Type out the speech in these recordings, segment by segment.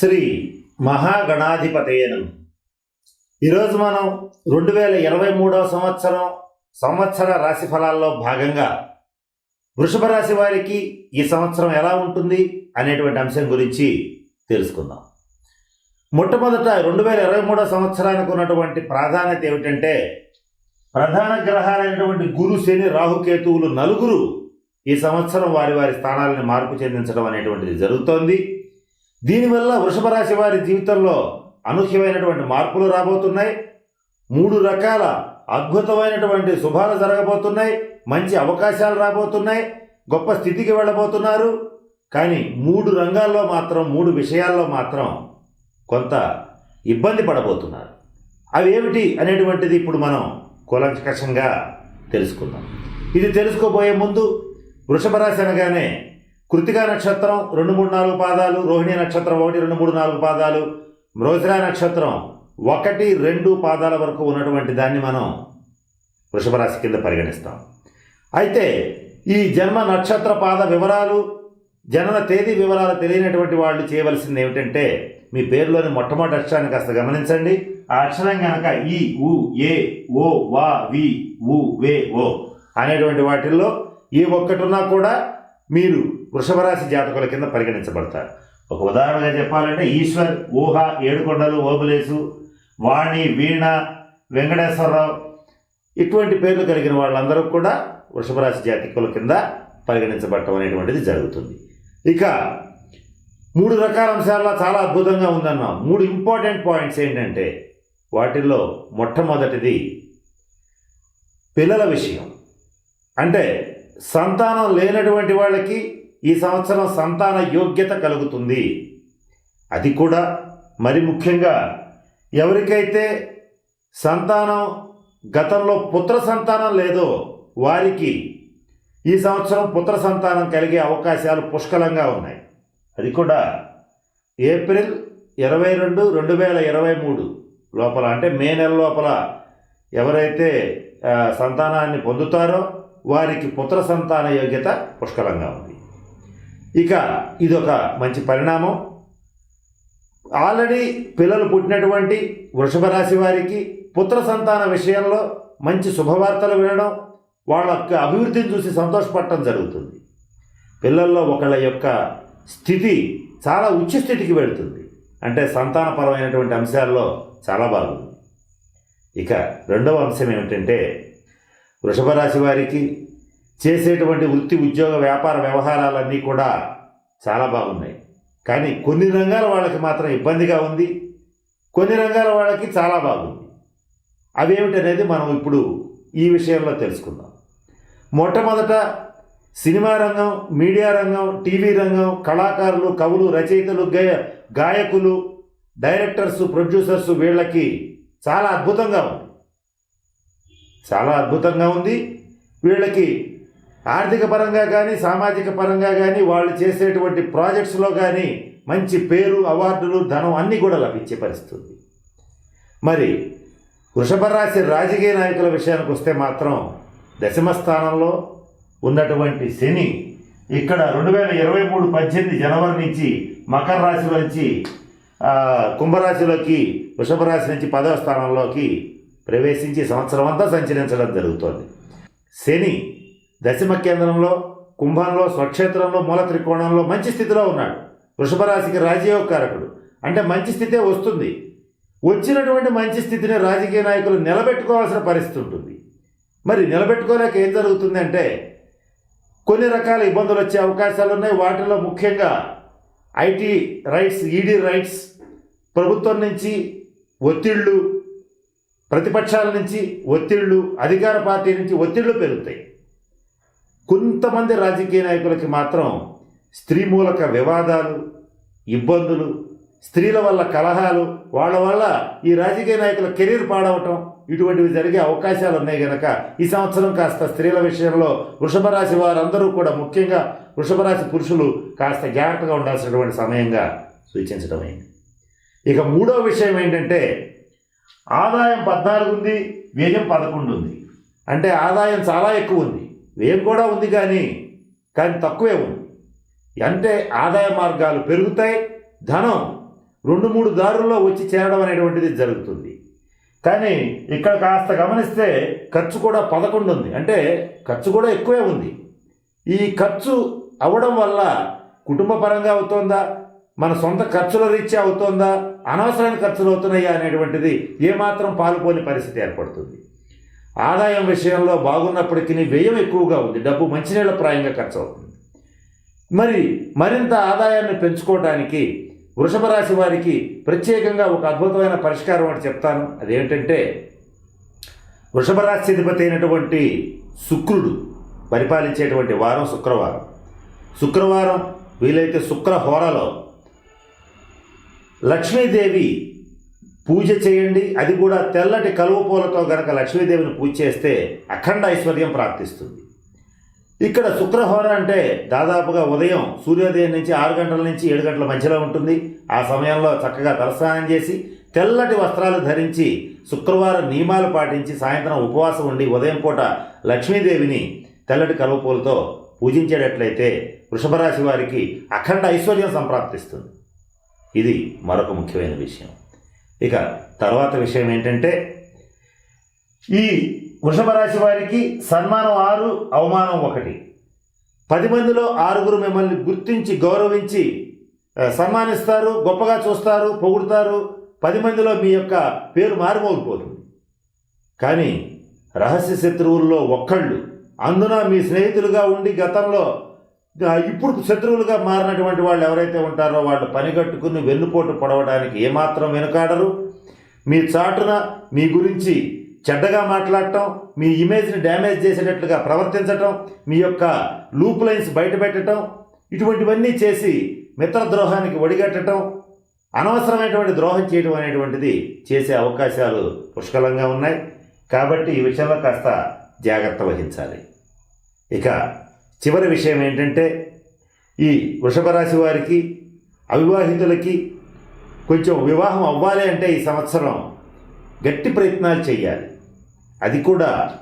శ్రీ మహాగణాధిపతయనం ఈరోజు మనం రెండు వేల ఇరవై మూడవ సంవత్సరం సంవత్సర రాశి ఫలాల్లో భాగంగా వృషభ రాశి వారికి ఈ సంవత్సరం ఎలా ఉంటుంది అనేటువంటి అంశం గురించి తెలుసుకుందాం. మొట్టమొదట రెండు వేల ఇరవై మూడవ సంవత్సరానికి ఉన్నటువంటి ప్రాధాన్యత ఏమిటంటే ప్రధాన గ్రహాలైనటువంటి గురు శని రాహుకేతువులు నలుగురు ఈ సంవత్సరం వారి వారి స్థానాలను మార్పు చెందించడం అనేటువంటిది జరుగుతోంది. దీనివల్ల వృషభ రాశి వారి జీవితంలో అనూహ్యమైనటువంటి మార్పులు రాబోతున్నాయి. మూడు రకాల అద్భుతమైనటువంటి శుభాలు జరగబోతున్నాయి. మంచి అవకాశాలు రాబోతున్నాయి. గొప్ప స్థితికి వెళ్ళబోతున్నారు. కానీ మూడు రంగాల్లో మాత్రం మూడు విషయాల్లో మాత్రం కొంత ఇబ్బంది పడబోతున్నారు. అవి ఏమిటి అనేటువంటిది ఇప్పుడు మనం కూలంకషంగా తెలుసుకుందాం. ఇది తెలుసుకోబోయే ముందు వృషభ రాశి అనగానే కృతికా నక్షత్రం రెండు మూడు నాలుగు పాదాలు రోహిణి నక్షత్రం ఒకటి రెండు మూడు నాలుగు పాదాలు మృగశిర నక్షత్రం ఒకటి రెండు పాదాల వరకు ఉన్నటువంటి దాన్ని మనం వృషభరాశి కింద పరిగణిస్తాం. అయితే ఈ జన్మ నక్షత్ర పాద వివరాలు జనన తేదీ వివరాలు తెలియనటువంటి వాళ్ళు చేయవలసింది ఏమిటంటే మీ పేరులోని మొట్టమొదటి అక్షరాన్ని కాస్త గమనించండి. ఆ అక్షరం కనుక ఈ ఉ ఏ ఓ వా వి ఉ వే ఓ అనేటువంటి వాటిల్లో ఏ ఒక్కటి ఉన్నా కూడా మీరు వృషభరాశి జాతకుల కింద పరిగణించబడతారు. ఒక ఉదాహరణగా చెప్పాలంటే ఈశ్వర్ ఊహ ఏడుకొండలు ఓబులేసు వాణి వీణ వెంకటేశ్వరరావు ఇటువంటి పేర్లు కలిగిన వాళ్ళందరూ కూడా వృషభరాశి జాతకుల కింద పరిగణించబడటం అనేటువంటిది జరుగుతుంది. ఇక మూడు రకాల అంశాల్లో చాలా అద్భుతంగా ఉందన్నాం. మూడు ఇంపార్టెంట్ పాయింట్స్ ఏంటంటే వాటిల్లో మొట్టమొదటిది పిల్లల విషయం. అంటే సంతానం లేనటువంటి వాళ్ళకి ఈ సంవత్సరం సంతాన యోగ్యత కలుగుతుంది. అది కూడా మరి ముఖ్యంగా ఎవరికైతే సంతానం గతంలో పుత్ర సంతానం లేదో వారికి ఈ సంవత్సరం పుత్ర సంతానం కలిగే అవకాశాలు పుష్కలంగా ఉన్నాయి. అది కూడా ఏప్రిల్ ఇరవై రెండు రెండు వేల ఇరవై మూడు లోపల అంటే మే నెల లోపల ఎవరైతే సంతానాన్ని పొందుతారో వారికి పుత్ర సంతాన యోగ్యత పుష్కలంగా ఉంది. ఇక ఇదొక మంచి పరిణామం. ఆల్రెడీ పిల్లలు పుట్టినటువంటి వృషభ రాశి వారికి పుత్ర సంతాన విషయంలో మంచి శుభవార్తలు వినడం వాళ్ళ యొక్క అభివృద్ధిని చూసి సంతోషపడటం జరుగుతుంది. పిల్లల్లో ఒకళ్ళ యొక్క స్థితి చాలా ఉచ్చ స్థితికి వెళుతుంది. అంటే సంతానపరమైనటువంటి అంశాల్లో చాలా బాగుంది. ఇక రెండవ అంశం ఏమిటంటే వృషభ రాశి వారికి చేసేటువంటి వృత్తి ఉద్యోగ వ్యాపార వ్యవహారాలన్నీ కూడా చాలా బాగున్నాయి. కానీ కొన్ని రంగాల వాళ్ళకి మాత్రం ఇబ్బందిగా ఉంది. కొన్ని రంగాల వాళ్ళకి చాలా బాగుంది. అవేమిటనేది మనం ఇప్పుడు ఈ విషయంలో తెలుసుకుందాం. మొట్టమొదట సినిమా రంగం మీడియా రంగం టీవీ రంగం కళాకారులు కవులు రచయితలు గయ గాయకులు డైరెక్టర్స్ ప్రొడ్యూసర్స్ వీళ్ళకి చాలా అద్భుతంగా ఉంది. చాలా అద్భుతంగా ఉంది. వీళ్ళకి ఆర్థిక పరంగా కానీ సామాజిక పరంగా కానీ వాళ్ళు చేసేటువంటి ప్రాజెక్ట్స్లో కానీ మంచి పేరు అవార్డులు ధనం అన్నీ కూడా లభించే పరిస్థితుంది. మరి వృషభ రాశి రాజకీయ నాయకుల విషయానికి వస్తే మాత్రం దశమ స్థానంలో ఉన్నటువంటి శని ఇక్కడ రెండు వేల ఇరవై మూడు పద్దెనిమిది జనవరి నుంచి మకర రాశి నుంచి కుంభరాశిలోకి వృషభ రాశి నుంచి పదవ స్థానంలోకి ప్రవేశించి సంవత్సరం అంతా సంచరించడం జరుగుతోంది. శని దశమ కేంద్రంలో కుంభంలో స్వక్షేత్రంలో మూల త్రికోణంలో మంచి స్థితిలో ఉన్నాడు. వృషభ రాశికి రాజయోగ కారకుడు అంటే మంచి స్థితే వస్తుంది. వచ్చినటువంటి మంచి స్థితిని రాజకీయ నాయకులు నిలబెట్టుకోవాల్సిన పరిస్థితి ఉంటుంది. మరి నిలబెట్టుకోలేక ఏం జరుగుతుంది అంటే కొన్ని రకాల ఇబ్బందులు వచ్చే అవకాశాలు ఉన్నాయి. వాటిలో ముఖ్యంగా ఐటీ రైట్స్ ఈడీ రైట్స్ ప్రభుత్వం నుంచి ఒత్తిళ్ళు ప్రతిపక్షాల నుంచి ఒత్తిళ్ళు అధికార పార్టీ నుంచి ఒత్తిళ్ళు పెరుగుతాయి. కొంతమంది రాజకీయ నాయకులకి మాత్రం స్త్రీ మూలక వివాదాలు ఇబ్బందులు స్త్రీల వల్ల కలహాలు వాళ్ళ వల్ల ఈ రాజకీయ నాయకుల కెరీర్ పాడవటం ఇటువంటివి జరిగే అవకాశాలు ఉన్నాయి గనక ఈ సంవత్సరం కాస్త స్త్రీల విషయంలో వృషభ రాశి వారందరూ కూడా ముఖ్యంగా వృషభ రాశి పురుషులు కాస్త జాగ్రత్తగా ఉండాల్సినటువంటి సమయంగా సూచించడమైంది ఇక మూడో విషయం ఏంటంటే ఆదాయం పద్నాలుగు ఉంది వ్యయం పదకొండు ఉంది. అంటే ఆదాయం చాలా ఎక్కువ ఉంది. వ్యయం కూడా ఉంది కానీ కానీ తక్కువే ఉంది. అంటే ఆదాయ మార్గాలు పెరుగుతాయి ధనం రెండు మూడు దారుల్లో వచ్చి చేరడం అనేటువంటిది జరుగుతుంది. కానీ ఇక్కడ కాస్త గమనిస్తే ఖర్చు కూడా పదకొండు ఉంది. అంటే ఖర్చు కూడా ఎక్కువే ఉంది. ఈ ఖర్చు అవ్వడం వల్ల కుటుంబ పరంగా అవుతోందా? మన సొంత ఖర్చుల రీత్యా అవుతోందా? అనవసరమైన ఖర్చులు అవుతున్నాయా అనేటువంటిది ఏమాత్రం పాలుపోని పరిస్థితి ఏర్పడుతుంది. ఆదాయం విషయంలో బాగున్నప్పటికీ వ్యయం ఎక్కువగా ఉంది. డబ్బు మంచినీళ్ళ ప్రాయంగా ఖర్చు అవుతుంది మరి మరింత ఆదాయాన్ని పెంచుకోవడానికి వృషభ రాశి వారికి ప్రత్యేకంగా ఒక అద్భుతమైన పరిష్కారం అని చెప్తాను. అదేంటంటే వృషభ రాశి అధిపతి అయినటువంటి శుక్రుడు పరిపాలించేటువంటి వారం శుక్రవారం. శుక్రవారం వీలైతే శుక్ర హోరలో లక్ష్మీదేవి పూజ చేయండి. అది కూడా తెల్లటి కలువ పూలతో గనక లక్ష్మీదేవిని పూజ చేస్తే అఖండ ఐశ్వర్యం ప్రాప్తిస్తుంది. ఇక్కడ శుక్రహోర అంటే దాదాపుగా ఉదయం సూర్యోదయం నుంచి ఆరు గంటల నుంచి ఏడు గంటల మధ్యలో ఉంటుంది. ఆ సమయంలో చక్కగా తలస్నానం చేసి తెల్లటి వస్త్రాలు ధరించి శుక్రవారం నియమాలు పాటించి సాయంత్రం ఉపవాసం ఉండి ఉదయం పూట లక్ష్మీదేవిని తెల్లటి కలువపూలతో పూజించేటట్లయితే వృషభరాశి వారికి అఖండ ఐశ్వర్యం సంప్రాప్తిస్తుంది. ఇది మరొక ముఖ్యమైన విషయం. ఇక తర్వాత విషయం ఏంటంటే ఈ వృషభ రాశి వారికి సన్మానం ఆరు అవమానం ఒకటి. పది మందిలో ఆరుగురు మిమ్మల్ని గుర్తించి గౌరవించి సన్మానిస్తారు గొప్పగా చూస్తారు పొగుడుతారు. పది మందిలో మీ యొక్క పేరు మారుమోగిపోతుంది. కానీ రహస్య శత్రువుల్లో ఒక్కళ్ళు అందున మీ స్నేహితులుగా ఉండి గతంలో ఇప్పుడు శత్రువులుగా మారినటువంటి వాళ్ళు ఎవరైతే ఉంటారో వాళ్ళు పనిగట్టుకుని వెన్నుపోటు పొడవడానికి ఏమాత్రం వెనుకాడరు. మీ చాటున మీ గురించి చెడ్డగా మాట్లాడటం మీ ఇమేజ్ని డ్యామేజ్ చేసేటట్లుగా ప్రవర్తించటం మీ యొక్క లూప్ లైన్స్ బయటపెట్టడం ఇటువంటివన్నీ చేసి మిత్రద్రోహానికి ఒడిగట్టడం అనవసరమైనటువంటి ద్రోహం చేయడం అనేటువంటిది చేసే అవకాశాలు పుష్కలంగా ఉన్నాయి. కాబట్టి ఈ విషయంలో కాస్త జాగ్రత్త వహించాలి. ఇక చివరి విషయం ఏంటంటే ఈ వృషభ రాశి వారికి అవివాహితులకి కొంచెం వివాహం అవ్వాలి అంటే ఈ సంవత్సరం గట్టి ప్రయత్నాలు చేయాలి. అది కూడా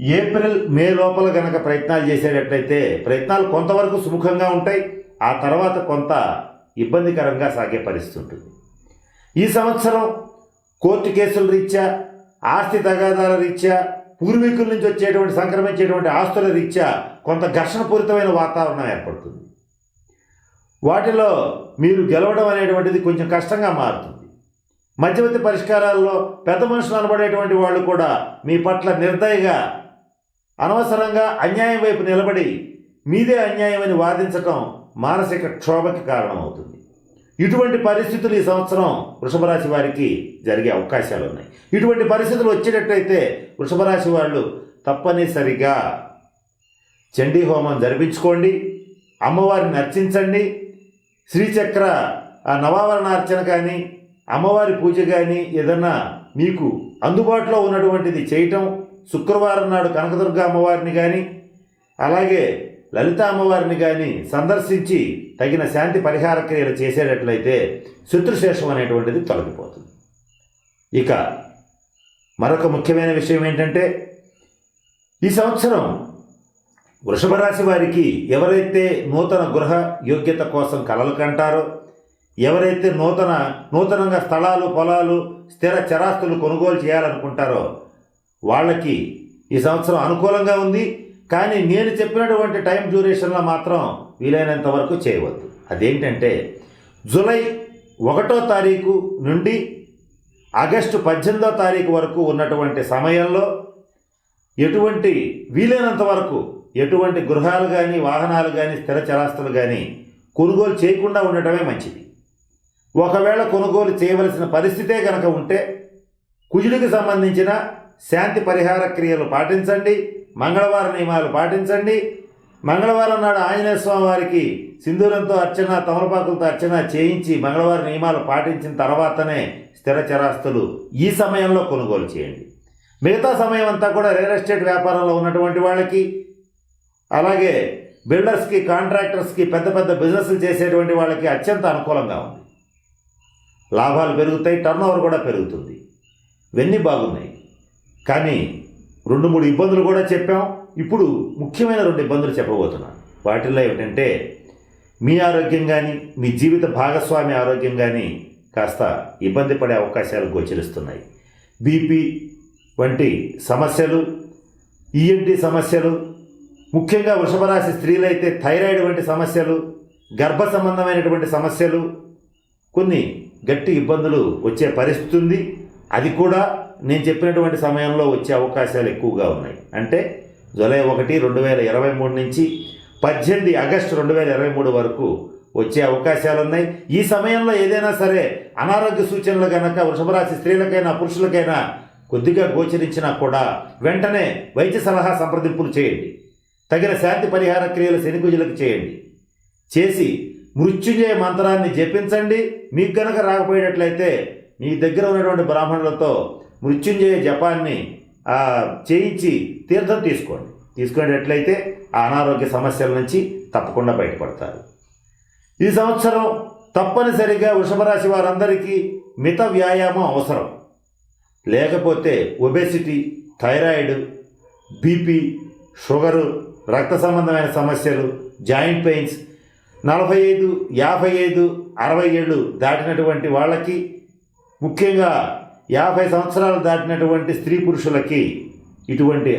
ఏప్రిల్ మే లోపల గనక ప్రయత్నాలు చేసేటట్లయితే ప్రయత్నాలు కొంతవరకు సుముఖంగా ఉంటాయి ఆ తర్వాత కొంత ఇబ్బందికరంగా సాగే పరిస్థితి ఉంటుంది. ఈ సంవత్సరం కోర్టు కేసుల రీత్యా ఆస్తి తగాదాల రీత్యా పూర్వీకుల నుంచి వచ్చేటువంటి సంక్రమించేటువంటి ఆస్తుల రీత్యా కొంత ఘర్షణపూరితమైన వాతావరణం ఏర్పడుతుంది. వాటిలో మీరు గెలవడం అనేటువంటిది కొంచెం కష్టంగా మారుతుంది. మధ్యవర్తి పరిష్కారాల్లో పెద్ద మనుషులు అనబడేటువంటి వాళ్ళు కూడా మీ పట్ల నిర్దయగా అనవసరంగా అన్యాయం వైపు నిలబడి మీదే అన్యాయమని వాదించటం మానసిక క్షోభకి కారణమవుతుంది. ఇటువంటి పరిస్థితులు ఈ సంవత్సరం వృషభరాశి వారికి జరిగే అవకాశాలు ఉన్నాయి ఇటువంటి పరిస్థితులు వచ్చేటట్టయితే వృషభరాశి వాళ్ళు తప్పనిసరిగా చండీ హోమం జరిపించుకోండి అమ్మవారిని అర్చించండి శ్రీచక్ర ఆ నవావరణ అర్చన కానీ అమ్మవారి పూజ కానీ ఏదన్నా మీకు అందుబాటులో ఉన్నటువంటిది చేయటం శుక్రవారం నాడు కనకదుర్గ అమ్మవారిని కానీ అలాగే లలిత అమ్మవారిని కానీ సందర్శించి తగిన శాంతి పరిహార క్రియలు చేసేటట్లయితే శత్రుశేషం అనేటువంటిది తొలగిపోతుంది. ఇక మరొక ముఖ్యమైన విషయం ఏంటంటే ఈ సంవత్సరం వృషభ రాశి వారికి ఎవరైతే నూతన గృహ యోగ్యత కోసం కలలు కంటారో ఎవరైతే నూతన నూతనంగా స్థలాలు పొలాలు స్థిర చరాస్తులు కొనుగోలు చేయాలనుకుంటారో వాళ్ళకి ఈ సంవత్సరం అనుకూలంగా ఉంది. కానీ నేను చెప్పినటువంటి టైం డ్యూరేషన్లో మాత్రం వీలైనంత వరకు చేయవద్దు. అదేంటంటే జూలై ఒకటో తారీఖు నుండి ఆగస్టు పద్దెనిమిదో తారీఖు వరకు ఉన్నటువంటి సమయంలో ఎటువంటి వీలైనంత వరకు ఎటువంటి గృహాలు కానీ వాహనాలు కానీ స్థిర చరాస్తులు కానీ కొనుగోలు చేయకుండా ఉండటమే మంచిది. ఒకవేళ కొనుగోలు చేయవలసిన పరిస్థితే కనుక ఉంటే కుజుడికి సంబంధించిన శాంతి పరిహార క్రియలు పాటించండి. మంగళవార నియమాలు పాటించండి. మంగళవారం నాడు ఆంజనేయ స్వామి వారికి సింధూరంతో అర్చన తమలపాకులతో అర్చన చేయించి మంగళవారం నియమాలు పాటించిన తర్వాతనే స్థిర చరాస్తులు ఈ సమయంలో కొనుగోలు చేయండి. మిగతా సమయం అంతా కూడా రియల్ ఎస్టేట్ వ్యాపారంలో ఉన్నటువంటి వాళ్ళకి అలాగే బిల్డర్స్కి కాంట్రాక్టర్స్కి పెద్ద పెద్ద బిజినెస్లు చేసేటువంటి వాళ్ళకి అత్యంత అనుకూలంగా ఉంది. లాభాలు పెరుగుతాయి టర్న్ కూడా పెరుగుతుంది. ఇవన్నీ బాగున్నాయి. కానీ రెండు మూడు ఇబ్బందులు కూడా చెప్పాం. ఇప్పుడు ముఖ్యమైన రెండు ఇబ్బందులు చెప్పబోతున్నాను. వాటిల్లో ఏమిటంటే మీ ఆరోగ్యం కానీ మీ జీవిత భాగస్వామి ఆరోగ్యం కానీ కాస్త ఇబ్బంది పడే అవకాశాలు గోచరిస్తున్నాయి. బీపీ వంటి సమస్యలు ఈఎన్టీ సమస్యలు ముఖ్యంగా వృషభరాశి స్త్రీలైతే థైరాయిడ్ వంటి సమస్యలు గర్భ సంబంధమైనటువంటి సమస్యలు కొన్ని గట్టి ఇబ్బందులు వచ్చే పరిస్థితి ఉంది. అది కూడా నేను చెప్పినటువంటి సమయంలో వచ్చే అవకాశాలు ఎక్కువగా ఉన్నాయి. అంటే జూలై ఒకటి రెండు వేల ఇరవై మూడు నుంచి పద్దెనిమిది ఆగస్టు రెండు వేల ఇరవై మూడు వరకు వచ్చే అవకాశాలు ఉన్నాయి. ఈ సమయంలో ఏదైనా సరే అనారోగ్య సూచనలు కనుక వృషభరాశి స్త్రీలకైనా పురుషులకైనా కొద్దిగా గోచరించినా కూడా వెంటనే వైద్య సలహా సంప్రదింపులు చేయండి. తగిన శాంతి పరిహార క్రియలు శనికుజులకు చేయండి. చేసి మృత్యుంజయ మంత్రాన్ని జపించండి. మీకు కనుక రాకపోయేటట్లయితే మీ దగ్గర ఉన్నటువంటి బ్రాహ్మణులతో మృత్యుంజయ జపాన్ని చేయించి తీర్థం తీసుకోండి. తీసుకునేటట్లయితే ఆ అనారోగ్య సమస్యల నుంచి తప్పకుండా బయటపడతారు. ఈ సంవత్సరం తప్పనిసరిగా వృషభరాశి వారందరికీ మిత వ్యాయామం అవసరం. లేకపోతే ఒబెసిటీ థైరాయిడ్ బీపీ షుగరు రక్త సంబంధమైన సమస్యలు జాయింట్ పెయిన్స్ నలభై ఐదు యాభై ఐదు అరవై ఏళ్ళు దాటినటువంటి వాళ్ళకి ముఖ్యంగా యాభై సంవత్సరాలు దాటినటువంటి స్త్రీ పురుషులకి ఇటువంటి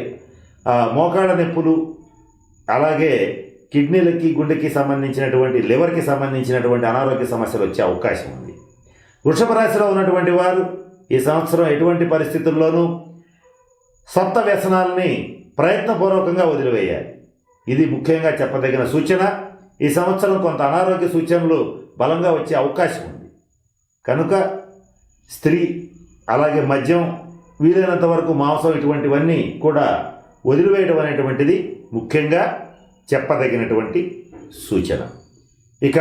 మోకాళ్ళ నొప్పులు అలాగే కిడ్నీలకి గుండెకి సంబంధించినటువంటి లివర్కి సంబంధించినటువంటి అనారోగ్య సమస్యలు వచ్చే అవకాశం ఉంది. వృషభ రాశిలో ఉన్నటువంటి వారు ఈ సంవత్సరం ఎటువంటి పరిస్థితుల్లోనూ సొంత వ్యసనాలని ప్రయత్నపూర్వకంగా వదిలివేయాలి. ఇది ముఖ్యంగా చెప్పదగిన సూచన. ఈ సంవత్సరం కొంత అనారోగ్య సూచనలు బలంగా వచ్చే అవకాశం ఉంది. కనుక స్త్రీ అలాగే మద్యం వీలైనంత వరకు మాంసం ఇటువంటివన్నీ కూడా వదిలివేయడం అనేటువంటిది ముఖ్యంగా చెప్పదగినటువంటి సూచన. ఇక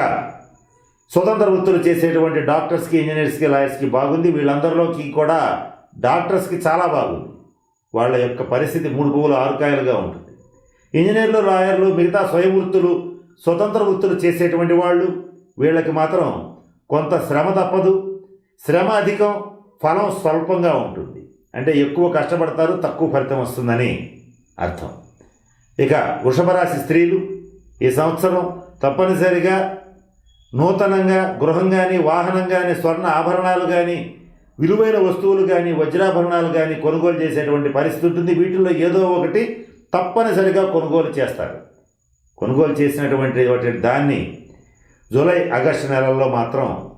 స్వతంత్ర వృత్తులు చేసేటువంటి డాక్టర్స్కి ఇంజనీర్స్కి లాయర్స్కి బాగుంది. వీళ్ళందరిలోకి కూడా డాక్టర్స్కి చాలా బాగుంది. వాళ్ళ యొక్క పరిస్థితి మూడు పువ్వులు ఆరుకాయలుగా ఉంటుంది. ఇంజనీర్లు లాయర్లు మిగతా స్వయం వృత్తులు స్వతంత్ర వృత్తులు చేసేటువంటి వాళ్ళు వీళ్ళకి మాత్రం కొంత శ్రమ తప్పదు. శ్రమ అధికం ఫలం స్వల్పంగా ఉంటుంది. అంటే ఎక్కువ కష్టపడతారు తక్కువ ఫలితం వస్తుందని అర్థం. ఇక వృషభరాశి స్త్రీలు ఈ సంవత్సరం తప్పనిసరిగా నూతనంగా గృహం కానీ వాహనం కానీ స్వర్ణ ఆభరణాలు కానీ విలువైన వస్తువులు కానీ వజ్రాభరణాలు కానీ కొనుగోలు చేసేటువంటి పరిస్థితి ఉంటుంది. వీటిల్లో ఏదో ఒకటి తప్పనిసరిగా కొనుగోలు చేస్తారు. కొనుగోలు చేసినటువంటి వాటి దాన్ని జూలై ఆగస్టు నెలల్లో మాత్రం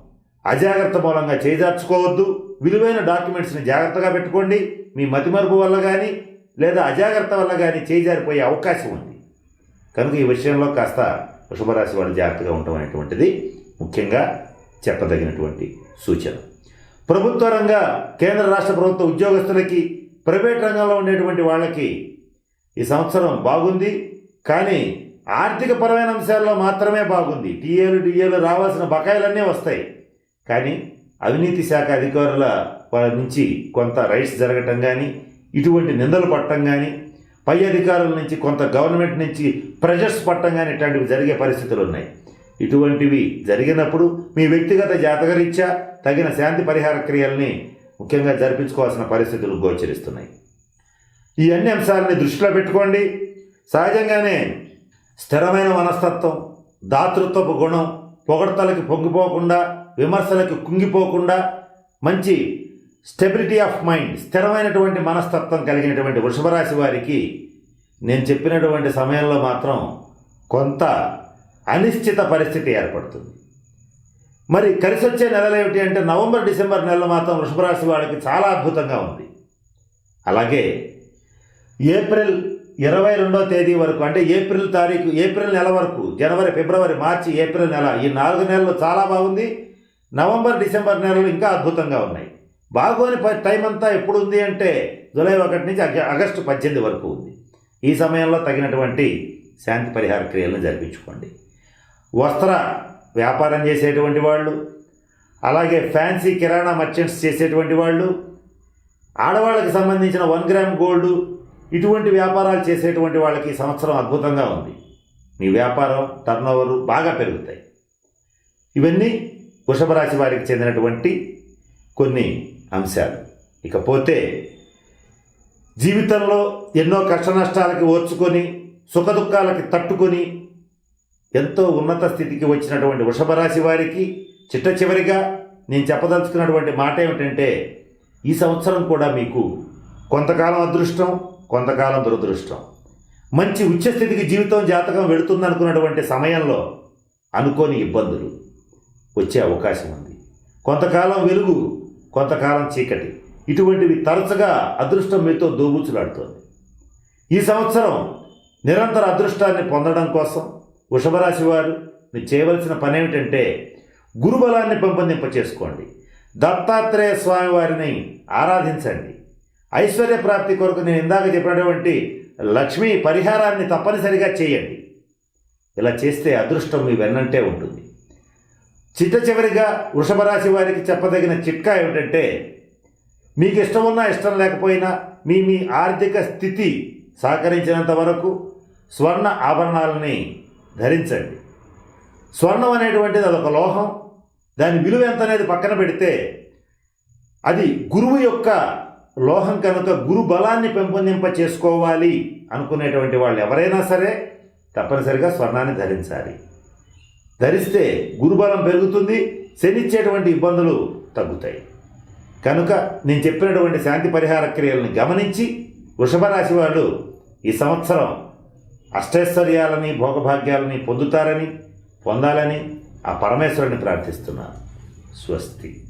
అజాగ్రత్త మూలంగా చేజార్చుకోవద్దు. విలువైన డాక్యుమెంట్స్ని జాగ్రత్తగా పెట్టుకోండి. మీ మతిమరుపు వల్ల కానీ లేదా అజాగ్రత్త వల్ల కానీ చేజారిపోయే అవకాశం ఉంది. కనుక ఈ విషయంలో కాస్త వృషభరాశి వాళ్ళు జాగ్రత్తగా ఉండటం అనేటువంటిది ముఖ్యంగా చెప్పదగినటువంటి సూచన. ప్రభుత్వ రంగ కేంద్ర రాష్ట్ర ప్రభుత్వ ఉద్యోగస్తులకి ప్రైవేట్ రంగంలో ఉండేటువంటి వాళ్ళకి ఈ సంవత్సరం బాగుంది. కానీ ఆర్థిక పరమైన అంశాల్లో మాత్రమే బాగుంది. టీఏలు డిఏలు రావాల్సిన బకాయిలన్నీ వస్తాయి. కానీ అవినీతి శాఖ అధికారుల వారి నుంచి కొంత రైట్స్ జరగటం కానీ ఇటువంటి నిందలు పట్టడం కానీ పై అధికారుల నుంచి కొంత గవర్నమెంట్ నుంచి ప్రెషర్స్ పట్టడం కానీ ఇట్లాంటివి జరిగే పరిస్థితులు ఉన్నాయి. ఇటువంటివి జరిగినప్పుడు మీ వ్యక్తిగత జాతకరీత్యా తగిన శాంతి పరిహార క్రియల్ని ముఖ్యంగా జరిపించుకోవాల్సిన పరిస్థితులు గోచరిస్తున్నాయి. ఈ అన్ని అంశాలని దృష్టిలో పెట్టుకోండి. సహజంగానే స్థిరమైన మనస్తత్వం దాతృత్వపు గుణం పొగడతలకి పొంగిపోకుండా విమర్శలకు కుంగిపోకుండా మంచి స్టెబిలిటీ ఆఫ్ మైండ్ స్థిరమైనటువంటి మనస్తత్వం కలిగినటువంటి వృషభరాశి వారికి నేను చెప్పినటువంటి సమయంలో మాత్రం కొంత అనిశ్చిత పరిస్థితి ఏర్పడుతుంది. మరి కలిసి వచ్చే నెలలు ఏమిటి అంటే నవంబర్ డిసెంబర్ నెలలో మాత్రం వృషభరాశి వాళ్ళకి చాలా అద్భుతంగా ఉంది. అలాగే ఏప్రిల్ ఇరవై రెండో తేదీ వరకు అంటే ఏప్రిల్ తారీఖు ఏప్రిల్ నెల వరకు జనవరి ఫిబ్రవరి మార్చి ఏప్రిల్ నెల ఈ నాలుగు నెలలు చాలా బాగుంది. నవంబర్ డిసెంబర్ నెలలు ఇంకా అద్భుతంగా ఉన్నాయి. బాగోని ప- టైం అంతా ఎప్పుడు ఉంది అంటే జూలై ఒకటి నుంచి అగ- ఆగస్టు పద్దెనిమిది వరకు ఉంది. ఈ సమయంలో తగినటువంటి శాంతి పరిహార క్రియలను జరిపించుకోండి. వస్త్ర వ్యాపారం చేసేటువంటి వాళ్ళు అలాగే ఫ్యాన్సీ కిరాణా మర్చెంట్స్ చేసేటువంటి వాళ్ళు ఆడవాళ్ళకి సంబంధించిన వన్ గ్రామ్ గోల్డ్ ఇటువంటి వ్యాపారాలు చేసేటువంటి వాళ్ళకి ఈ సంవత్సరం అద్భుతంగా ఉంది. మీ వ్యాపారం టర్నోవరు బాగా పెరుగుతాయి. ఇవన్నీ వృషభ రాశి వారికి చెందినటువంటి కొన్ని అంశాలు. ఇకపోతే జీవితంలో ఎన్నో కష్ట నష్టాలకి ఓర్చుకొని సుఖదుఖాలకి తట్టుకొని ఎంతో ఉన్నత స్థితికి వచ్చినటువంటి వృషభ రాశి వారికి చిట్ట చివరిగా నేను చెప్పదలుచుకున్నటువంటి మాట ఏమిటంటే ఈ సంవత్సరం కూడా మీకు కొంతకాలం అదృష్టం కొంతకాలం దురదృష్టం. మంచి ఉచ్చస్థితికి జీవితం జాతకం వెళుతుందనుకున్నటువంటి సమయంలో అనుకోని ఇబ్బందులు. వచ్చే అవకాశం ఉంది. కొంతకాలం వెలుగు కొంతకాలం చీకటి. ఇటువంటివి తరచుగా అదృష్టం మీతో దోబుచ్చులాడుతోంది ఈ సంవత్సరం నిరంతర అదృష్టాన్ని పొందడం కోసం వృషభరాశి వారు మీరు చేయవలసిన పని ఏమిటంటే గురుబలాన్ని పెంపొందింప చేసుకోండి దత్తాత్రేయ స్వామి వారిని ఆరాధించండి. ఐశ్వర్య ప్రాప్తి కొరకు నేను ఇందాక చెప్పినటువంటి లక్ష్మీ పరిహారాన్ని తప్పనిసరిగా చేయండి. ఇలా చేస్తే అదృష్టం మీ వెన్నంటే ఉంటుంది. చిట్ట చివరిగా వృషభ రాశి వారికి చెప్పదగిన చిట్కా ఏమిటంటే మీకు ఇష్టం ఉన్నా ఇష్టం లేకపోయినా మీ మీ ఆర్థిక స్థితి సహకరించినంత వరకు స్వర్ణ ఆభరణాలని ధరించండి. స్వర్ణం అనేటువంటిది అదొక లోహం. దాని విలువ ఎంత అనేది పక్కన పెడితే అది గురువు యొక్క లోహం కనుక గురు బలాన్ని పెంపొందింప చేసుకోవాలి అనుకునేటువంటి వాళ్ళు ఎవరైనా సరే తప్పనిసరిగా స్వర్ణాన్ని ధరించాలి. ధరిస్తే గురుబలం పెరుగుతుంది శనిచ్చేటువంటి ఇబ్బందులు తగ్గుతాయి. కనుక నేను చెప్పినటువంటి శాంతి పరిహార క్రియలను గమనించి వృషభ రాశి వాళ్ళు ఈ సంవత్సరం అష్టైశ్వర్యాలని భోగభాగ్యాలని పొందుతారని పొందాలని ఆ పరమేశ్వరుని ప్రార్థిస్తున్నాను స్వస్తి.